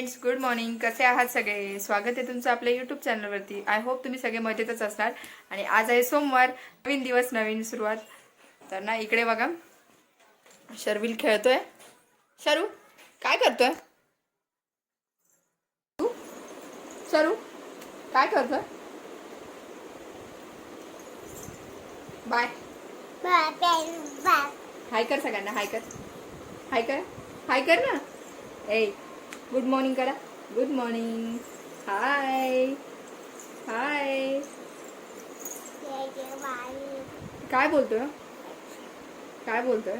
Friends good morning कसे आहात सगळे? स्वागत आहे तुमचं आपल्या यूट्यूब चॅनलवरती आय होप तुम्ही सगळे मजेतच असणार. आणि आज आहे सोमवार नवीन दिवस नवीन सुरुवात. तर ना इकडे बघा. शर्विल खेळतोय. शरू काय करतोय? तू? शरू काय करतोय? बाय हाय कर सगळ्यांना हाय कर. हाय कर. हाय कर ना. ए गुड मॉर्निंग करा गुड मॉर्निंग हाय हाय काय बोलतोय? काय बोलतोय?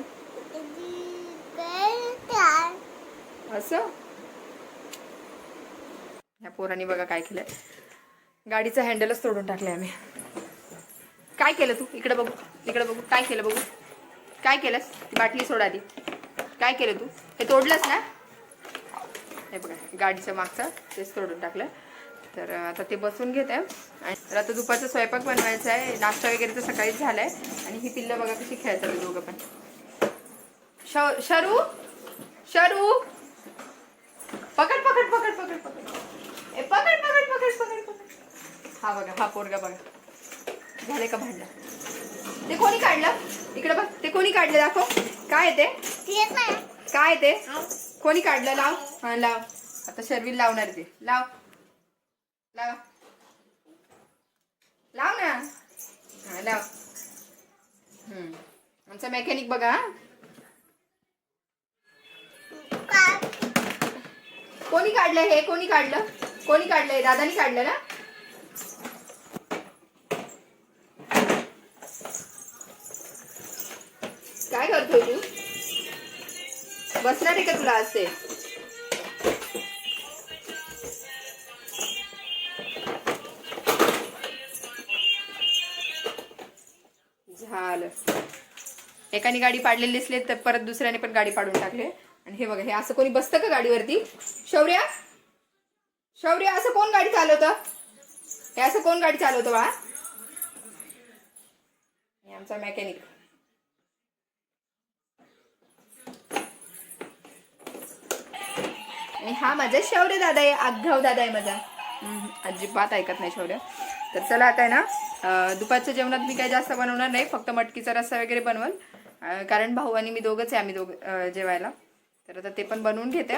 असं? ह्या पोरांनी बघा काय केलंय. गाडीचं हँडलच तोडून टाकलंय आम्ही. काय केलं तू? इकडे बघू. इकडे बघू. काय केलं बघू? काय केलंस? ती बाटली सोड आधी. काय केलं तू? हे तोडलंस ना? हे बघा गाडीचं मागचं तेच तोडून टाकलं. तर आता ते बसून घेते. आणि तर आता दुपारचा स्वयंपाक बनवायचा आहे. नाश्ता वगैरे तर सकाळीच झालाय. आणि ही पिल्लं बघा कशी खेळतात दोघं पण. श- शरू? शरू? पकड पकड पकड पकड पकड. ए पकड पकड पकड पकड पकड. हा बघा हा पोरगा बघा. झाले का भांडण? ते कोणी काढलं? इकडे बघ ते कोणी काढलं दाखव. काय आहे ते? काय आहे ते? कोणी काढलं लाव हा लाव. आता शर्विल लावणार ते. लाव. लाव. लाव ना. हा लाव. हम्म. आमचा मेकॅनिक बघा कोणी काढलं हे? कोणी काढलं? कोणी काढलंय दादानी काढलं ना? काय करतोय तू? बसणार आहे का तुला असते एकाने गाडी पाडलेली दिसली तर परत दुसऱ्याने पण गाडी पाडून टाकले. आणि हे बघा हे असं कोणी बसतं का गाडीवरती? शौर्या? शौर्य असं कोण गाडी चालवतं? हे असं कोण गाडी चालवतं बाळा? हे आमचा मेकॅनिक आणि हा माझा शौर्य दादा आहे आघाव दादा आहे माझा. अजिबात ऐकत नाही शौर्य. तर चला आता आहे ना दुपारच्या जेवणात मी काही जास्त बनवणार नाही फक्त मटकीचा रस्सा वगैरे बनवल. कारण भाऊ आणि मी दोघंच आहे आम्ही दोघं जेवायला. तर आता ते पण बनवून घेते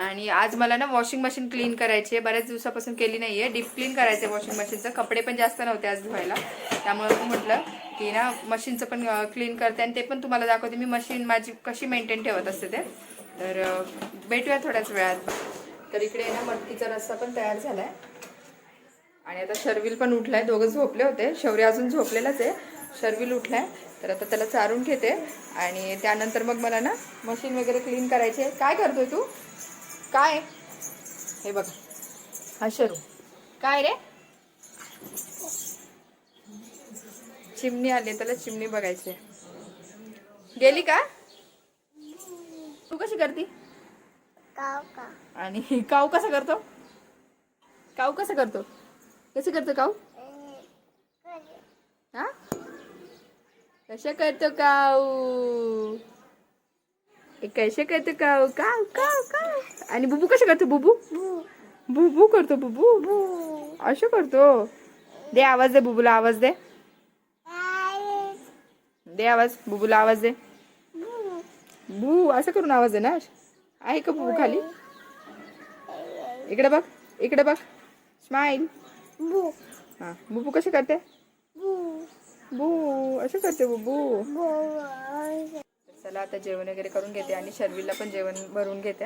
आणि आज मला ना वॉशिंग मशीन क्लीन करायची आहे. बऱ्याच दिवसापासून केली नाही आहे डीप क्लीन करायचं आहे वॉशिंग मशीनचं कपडे पण जास्त नव्हते आज धुवायला. त्यामुळे मी म्हटलं की ना मशीनचं पण क्लीन करते. आणि ते पण तुम्हाला दाखवते. मी मशीन माझी कशी मेंटेन ठेवत असते ते. तर भेटूया थोड्याच वेळात. तर इकडे ना मटकीचा रस्सा पण तयार झालाय. आणि आता शर्विल पण उठलाय. दोघं झोपले होते. शौर्य अजून झोपलेलाच आहे. शर्विल उठलाय. तर आता त्याला चारून घेते. आणि त्यानंतर मग मला ना मशीन वगैरे क्लीन करायची. आहे काय करतोय तू? काय? हे बघ. हा शरू. काय रे? चिमणी आली त्याला चिमणी बघायची आहे. गेली का? तू कशी करती? आणि काऊ कसा करतो? काऊ कसं करतो? कसं करतो काऊ हा? कसं करतो काऊ? ए, कसं करतो काऊ? काऊ काऊ काऊ. आणि बुबू कसं करतो? बुबू? बुबू करतो बुबू. असं करतो. दे आवाज दे बुबूला आवाज दे. दे आवाज बुबूला आवाज दे. बू असं करून आवाज दे ना. आहे का बुबू खाली? इकडे बघ इकडे बघ. स्माईल. हा बुबू कशी करते? बू असं करते बुबू चला आता जेवण वगैरे करून घेते आणि शर्वीला पण जेवण भरून घेते.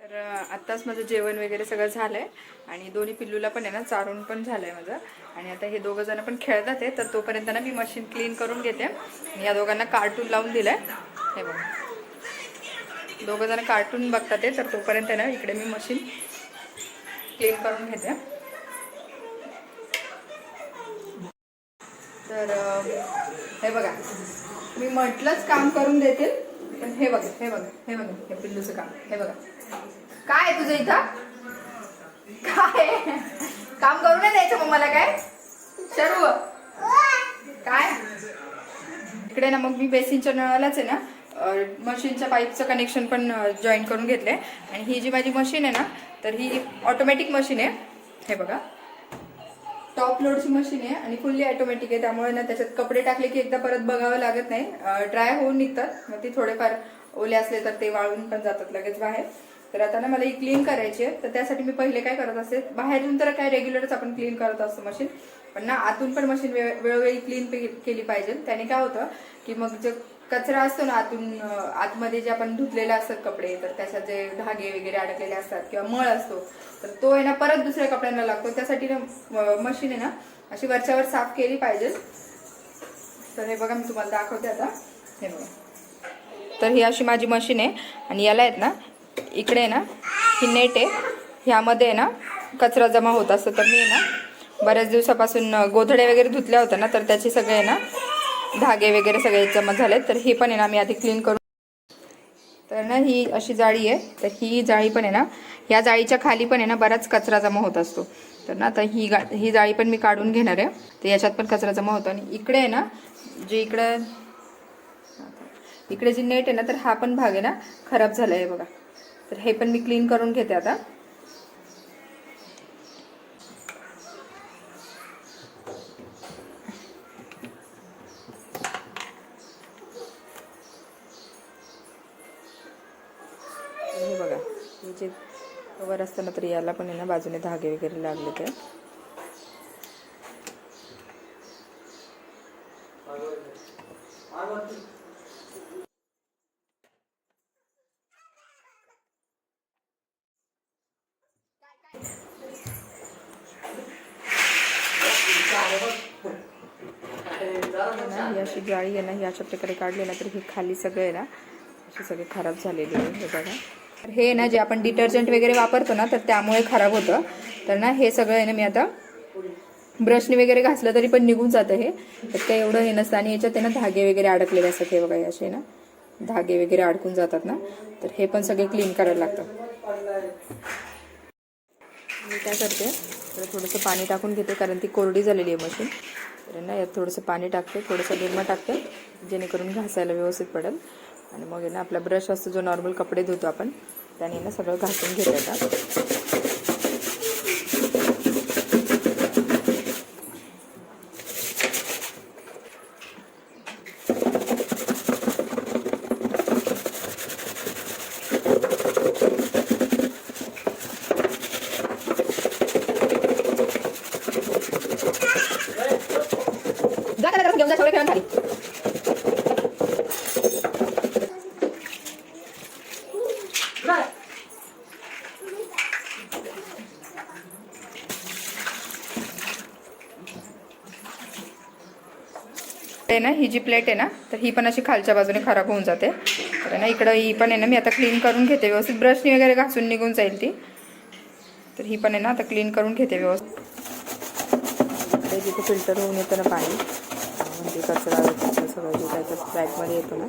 तर आत्ताच माझं जेवण वगैरे सगळं झालंय आणि दोन्ही पिल्लूला पण आहे ना चारून पण झालंय माझं. आणि आता हे दोघं जण पण खेळतात आहे तर तोपर्यंत ना मी मशीन क्लीन करून घेते. मी या दोघांना कार्टून लावून दिलंय. हे बघा. दोघं जण कार्टून बघतात आहे तर तोपर्यंत आहे ना इकडे मी मशीन क्लीन करून घेते. तर हे बघा. मी म्हटलंच काम करून देतील पण हे बघा हे बघा हे बघा हे पिल्लूचं काम हे बघा. काय आहे तुझं इथं? काय काम करू नाही द्यायचं मग मला काय? सर्व काय? इकडे ना मग मी बेसिनच्या नळालाच आहे ना मशीनच्या पाईपचं कनेक्शन पण जॉईन करून घेतले आणि ही जी माझी मशीन आहे ना तर ही ऑटोमॅटिक मशीन आहे. हे बघा. टॉप लोडची मशीन आहे आणि फुल्ली ऑटोमॅटिक आहे. त्यामुळे ना त्याच्यात कपडे टाकले की एकदा परत बघावं लागत नाही. ड्राय होऊन निघतात. मग ती थोडेफार ओले असले तर ते वाळून पण जातात लगेच बाहेर. तर आता ना मला ही क्लीन करायची आहे. तर त्यासाठी मी पहिले काय करत असते बाहेरून तर काय रेग्युलरच आपण क्लीन करत असतो मशीन पण ना आतून पण मशीन वेळोवेळी क्लीन केली पाहिजे. त्याने काय होतं की मग जे कचरा असतो ना आतून आतमध्ये जे आपण धुतलेले असतात कपडे तर त्याच्यात जे धागे वगैरे अडकलेले असतात किंवा मळ असतो तर तो आहे ना परत दुसऱ्या कपड्यांना लागतो. त्यासाठी ना मशीन आहे ना अशी वरच्यावर साफ केली पाहिजे. तर हे बघा मी तुम्हाला दाखवते आता. हे बघा. तर ही अशी माझी मशीन आहे आणि याला आहेत ना इकडे आहे ना ही नेट आहे. ह्यामध्ये आहे ना कचरा जमा होत असतो. तर मी आहे ना बऱ्याच दिवसापासून गोधड्या वगैरे धुतल्या होत्या ना तर त्याचे सगळे आहे ना धागे वगैरे सगळे जमा झाले तर हे पण आहे ना मी आधी क्लीन करून तर ना ही अशी जाळी आहे. तर ही जाळी पण आहे ना या जाळीच्या खाली पण आहे ना बराच कचरा जमा होत असतो. तर ना आता ही गा ही जाळी पण मी काढून घेणार आहे. तर याच्यात पण कचरा जमा होतो. आणि इकडे आहे ना जे इकडं इकडे जी नेट आहे ना तर हा पण भाग आहे ना खराब झाला आहे बघा. तर हे पण मी क्लीन करून घेते आता. असताना तर याला पण आहे ना बाजूने धागे वगैरे लागले ते. अशी जाळी आहे ना ही अशा प्रकारे काढली ना तर हे खाली सगळे ना असे सगळे खराब झालेली आहे हे बघा. तर हे ना जे आपण डिटर्जंट वगैरे वापरतो ना तर त्यामुळे खराब होतं. तर ना हे सगळं आहे ना मी आता ब्रशने वगैरे घासलं तरी पण निघून जातं हे. तर काही एवढं हे नसतं आणि याच्यात आहे ना धागे वगैरे अडकलेले असतात हे बघा असे ना. धागे वगैरे अडकून जातात ना. तर हे पण सगळे क्लीन करायला लागतं. मी काय करते तर थोडंसं पाणी टाकून घेते कारण ती कोरडी झालेली आहे मशीन तर ना यात थोडंसं पाणी टाकते थोडंसं निरमा टाकते जेणेकरून घासायला व्यवस्थित पडेल. आणि मग आहे ना आपला ब्रश असतो जो नॉर्मल कपडे धुतो आपण त्याने ना सगळं घासून घेते आता जा त्याला घेऊन जा सगळं खेळून खाली ते ना ही जी प्लेट आहे ना तर ही पण अशी खालच्या बाजूने खराब होऊन जाते. तर ना इकडं ही पण आहे ना मी आता क्लीन करून घेते व्यवस्थित. ब्रशनी वगैरे घासून निघून जाईल ती. तर ही पण आहे ना आता क्लीन करून घेते व्यवस्थित. इकडे जिथे फिल्टर होऊन येतं ना पाणी म्हणजे कचरा वगैरे सगळं जे काय त्या येतो ना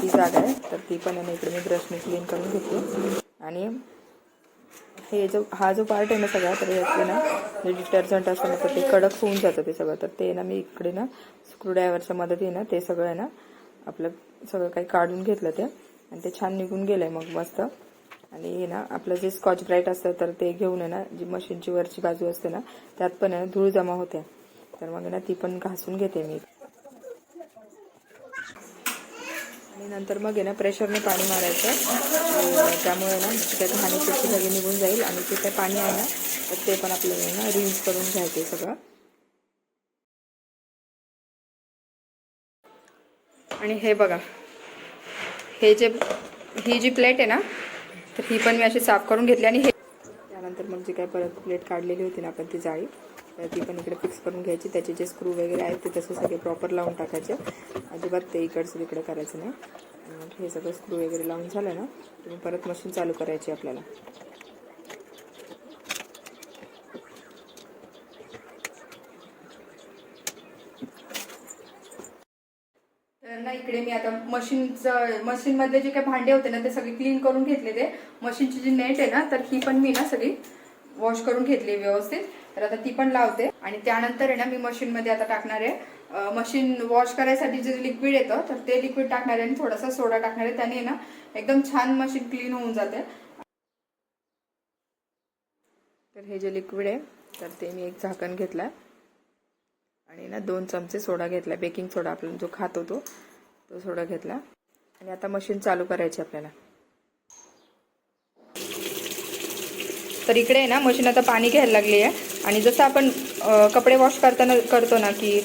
ती जागा आहे. तर ती पण आहे ना इकडे मी ब्रशने क्लीन करून घेते. आणि हे जो हा जो पार्ट आहे ना सगळा तर याचे ना जे डिटर्जंट असतं ना तर ते कडक होऊन जातं ते सगळं. तर ते ना मी इकडे ना स्क्रूड्रायव्हरच्या मदतीने ना ते सगळं आहे ना आपलं सगळं काही काढून घेतलं ते आणि ते छान निघून गेलंय मग मस्त. आणि हे ना आपलं जे स्कॉच ब्राईट असतं तर ते घेऊन आहे ना जी मशीनची वरची बाजू असते ना त्यात पण आहे ना धूळ जमा होते. तर मग ना ती पण घासून घेते मी. आणि नंतर मग आहे ना प्रेशरने पाणी मारायचं. त्यामुळे ना जी काही घाणी पिठी सगळी निघून जाईल आणि ते काय पाणी आहे ना तर ते पण आपल्याला ना रिन्स करून घ्यायचं सगळं. आणि हे बघा हे जे ही जी प्लेट आहे ना तर ही पण मी अशी साफ करून घेतली आणि हे त्यानंतर मग जी काय परत प्लेट काढलेली होती ना आपण ती जाळी तर ती पण इकडे फिक्स करून घ्यायची. त्याचे जे स्क्रू वगैरे आहेत ते तसे सगळे प्रॉपर लावून टाकायचे. अजिबात ते इकडचं तिकडे करायचं नाही. मग हे सगळं स्क्रू वगैरे लावून झालं ना तुम्ही परत मशीन चालू करायची आपल्याला. तर ना इकडे मी आता मशीनचं मशीनमधले जे काही भांडे होते ना ते सगळे क्लीन करून घेतले ते मशीनची जी नेट आहे ना तर ही पण मी ना सगळी वॉश करून घेतली व्यवस्थित. तर आता ती पण लावते. आणि त्यानंतर आहे ना मी मशीनमध्ये आता टाकणार आहे. मशीन वॉश करायसाठी जे लिक्विड येतं तर ते लिक्विड टाकणार आहे आणि थोडासा सोडा टाकणार आहे. त्याने ना एकदम छान मशीन क्लीन होऊन जाते. तर हे जे लिक्विड आहे तर ते मी एक झाकण घेतलं आणि ना दोन चमचे सोडा घेतला बेकिंग सोडा आपण जो खातो तो तो सोडा घेतला आणि आता मशीन चालू करायची आपल्याला. तर इकडे आहे ना मशीन आता पाणी घ्यायला लागली आहे. आणि जसं आपण कपडे वॉश करताना करतो ना की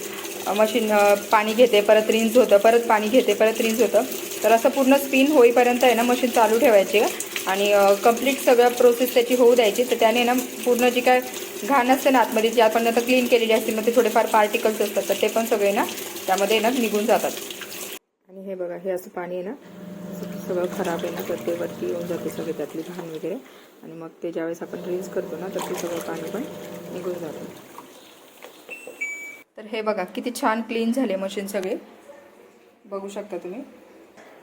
मशीन पाणी घेते परत रिन्स होतं परत पाणी घेते परत रिन्स होतं. तर असं पूर्ण स्पिन होईपर्यंत आहे ना मशीन चालू ठेवायची आहे. आणि कंप्लीट सगळं प्रोसेस त्याची होऊ द्यायची. तर त्याने ना पूर्ण जी काय घाण असते ना आतमध्ये जी आपण आता क्लीन केलेली असते मग ते थोडेफार पार्टिकल्स असतात तर ते पण सगळे ना त्यामध्ये ना निघून जातात. आणि हे बघा हे असं पाणी आहे ना सगळं खराब आहे ना तर ते वरती येऊन जाते सगळे त्यातली घाण वगैरे. आणि मग ते ज्यावेळेस आपण रिन्स करतो ना तर ते सगळं पाणी पण निघून जातं. तर हे बघा किती छान क्लीन झाले मशीन सगळे. बघू शकता तुम्ही.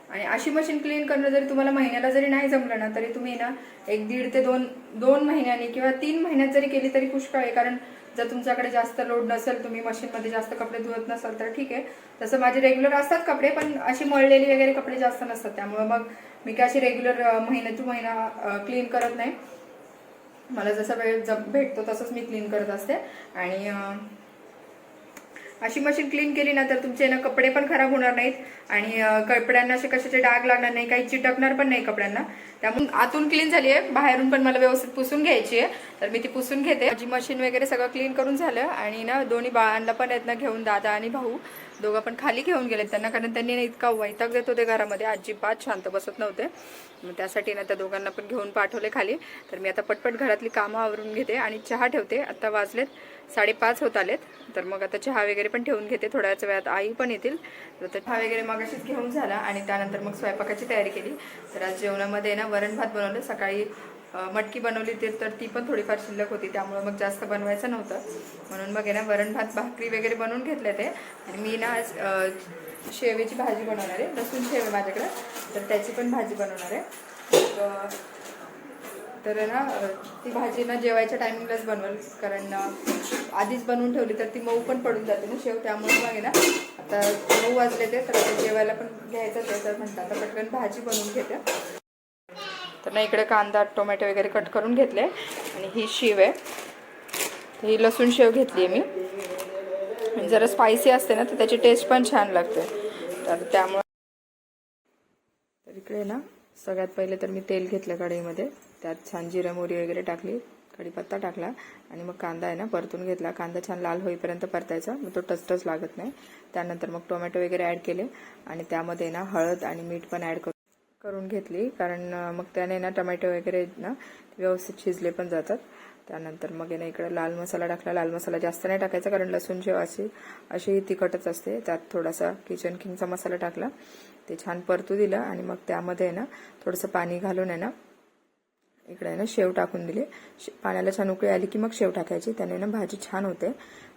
आणि अशी मशीन क्लीन करणं जरी तुम्हाला महिन्याला जरी नाही जमलं ना तरी तुम्ही ना एक दीड ते दोन दोन महिन्यांनी किंवा तीन महिन्यात जरी केली तरी पुष्कळ आहे. कारण जर तुमच्याकडे जास्त लोड नसेल तुम्ही मशीनमध्ये जास्त कपडे धुवत नसाल तर ठीक आहे. तसं माझे रेग्युलर असतात कपडे पण अशी मळलेली वगैरे कपडे जास्त नसतात. त्यामुळे मग मी काय अशी रेग्युलर महिना टू महिना क्लीन करत नाही. मला जसा वेळ जप भेटतो तसंच मी क्लीन करत असते. आणि अशी मशीन क्लीन केली ना तर तुमचे ना कपडे पण खराब होणार नाहीत. आणि कपड्यांना असे कशाचे डाग लागणार नाही काही चिटकणार पण नाही कपड्यांना. त्यामुळे आतून क्लीन झाली आहे. बाहेरून पण मला व्यवस्थित पुसून घ्यायची आहे. तर मी ती पुसून घेते. माझी मशीन वगैरे सगळं क्लीन करून झालं. आणि ना दोन्ही बाळांना पण आहेत ना घेऊन दादा आणि भाऊ. दोघं पण खाली घेऊन गेलेत त्यांना कारण त्यांनी ना इतका वैताग देत होते घरामध्ये. अजिबात शांत बसत नव्हते. मग त्यासाठी ना त्या दोघांना पण घेऊन पाठवले खाली. तर मी आता पटपट घरातली कामं आवरून घेते आणि चहा ठेवते. आत्ता वाजलेत. साडेपाच होत आलेत. तर मग आता चहा वगैरे पण ठेवून घेते. थोड्याच वेळात आई पण येतील. तर चहा वगैरे मग अशीच घेऊन झाला आणि त्यानंतर मग स्वयंपाकाची तयारी केली. तर आज जेवणामध्ये ना वरण भात बनवलं. सकाळी मटकी बनवली ते तर ती पण थोडीफार शिल्लक होती. त्यामुळं मग जास्त बनवायचं नव्हतं. म्हणून मग आहे ना वरण भात भाकरी वगैरे बनवून घेतले ते. आणि मी ना आज शेवेची भाजी बनवणार आहे. लसूण शेव आहे माझ्याकडे. तर त्याची पण भाजी बनवणार आहे. तर ना ती भाजी ना जेवायच्या टायमिंगलाच बनवल. कारण आधीच बनवून ठेवली तर ती मऊ पण पडून जाते ना शेव त्यामुळे मग आहे ना आता मऊ वाजले ते तर आता जेवायला पण घ्यायचं ते तर म्हणतात. आता पटकन भाजी बनवून घेते. तर ना इकडे कांदा टोमॅटो वगैरे कट करून घेतले. आणि ही शेव आहे. ही लसूण शेव घेतली आहे मी. जरा स्पायसी असते ना तर त्याची टेस्ट पण छान लागते. तर त्यामुळे तर इकडे ना सगळ्यात पहिले तर मी तेल घेतलं कढईमध्ये. त्यात छान जिरा मोरी वगैरे टाकली. कढीपत्ता टाकला आणि मग कांदा आहे ना परतून घेतला. कांदा छान लाल होईपर्यंत परतायचा. मग तो टचटच लागत नाही. त्यानंतर मग टोमॅटो वगैरे ॲड केले आणि त्यामध्ये ना हळद आणि मीठ पण ॲड करून करून घेतली. कारण मग त्याने ना टोमॅटो वगैरे ना व्यवस्थित शिजले पण जातात. त्यानंतर मग ना इकडे लाल मसाला टाकला. लाल मसाला जास्त नाही टाकायचा कारण लसूण जेव्हा अशी अशीही तिखटच असते. त्यात थोडासा किचन किंगचा मसाला टाकला. ते छान परतू दिलं आणि मग त्यामध्ये आहे ना थोडंसं पाणी घालून आहे ना इकडे आहे ना शेव टाकून दिली. शे- पाण्याला छान उकळी आली की मग शेव टाकायची. त्याने ना भाजी छान होते.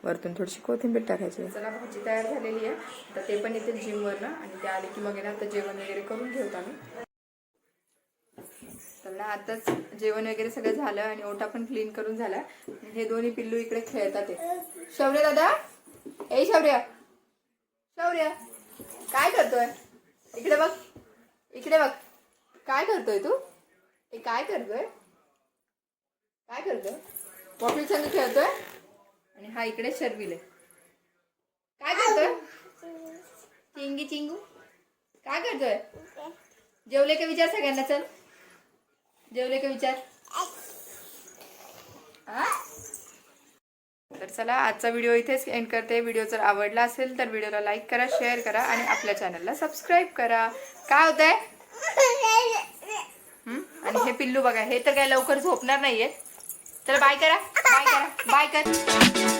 वरतून थोडीशी कोथिंबीर टाकायची. चला भाजी तयार झालेली आहे. तर ते पण येतील जिमवरनं आणि ते आले की मग आता जेवण वगैरे करून घेऊत आम्ही. तर ना आताच जेवण वगैरे सगळं झालं आणि ओटा पण क्लीन करून झाला. हे दोन्ही पिल्लू इकडे खेळतात ते. शौर्य दादा? ए शौर्य. शौर्य काय करतोय? इकडे बघ. इकडे बघ. काय करतोय तू? हे काय करतोय? काय करतोय? वॉकिंग संग खेळतोय? आणि हा इकडे शर्विल. आहे काय करतोय? चिंगी चिंगू. काय करतोय? जेवले का विचार सगळ्यांना? चल. जेवले का विचार? हा? तर चला आजचा व्हिडिओ इथेच एंड करते. व्हिडिओ जर आवडला असेल तर व्हिडिओला लाईक करा शेअर करा आणि आपल्या चॅनलला सबस्क्राईब करा. काय होतंय? आणि हे पिल्लू बघा हे तर काय लवकर झोपणार नाहीये. चला बाय करा. बाय करा. बाय कर.